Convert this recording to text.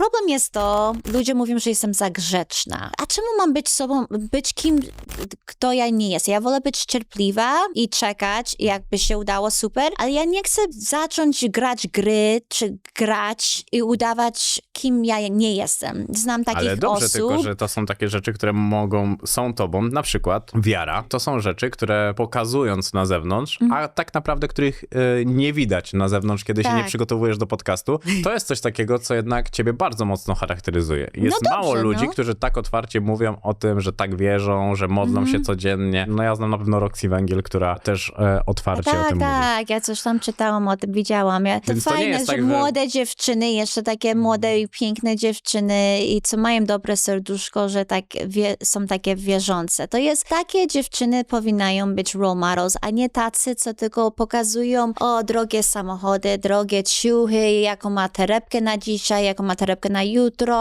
problem jest to, ludzie mówią, że jestem za grzeczna. A czemu mam być sobą, być kim, kto ja nie jestem? Ja wolę być cierpliwa i czekać, jakby się udało, super, ale ja nie chcę zacząć grać gry, czy grać i udawać, kim ja nie jestem. Znam takich Ale dobrze osób. tylko, że to są takie rzeczy, które mogą, są tobą, na przykład wiara. To są rzeczy, które pokazując na zewnątrz, a tak naprawdę których y, nie widać na zewnątrz, kiedy się nie Mhm. Tak. przygotowujesz do podcastu, to jest coś takiego, co jednak ciebie bardzo mocno charakteryzuje. Jest No mało dobrze, ludzi, no. którzy tak otwarcie mówią o tym, że tak wierzą, że modlą Mhm. się codziennie. No ja znam na pewno Roxy Węgiel, która też e, otwarcie o Tak, tym mówi. tak, ja coś tam czytałam o tym, widziałam. Ja, to Więc to fajne, jest że tak, że- młode dziewczyny, jeszcze takie młode i piękne dziewczyny i co mają dobre serduszko, że tak wie, są takie wierzące. To jest, takie dziewczyny powinnają być role models, a nie tacy, co tylko pokazują o, drogie samochody, drogie ciuchy, jaką ma torebkę na dzisiaj, jaką ma torebkę na jutro.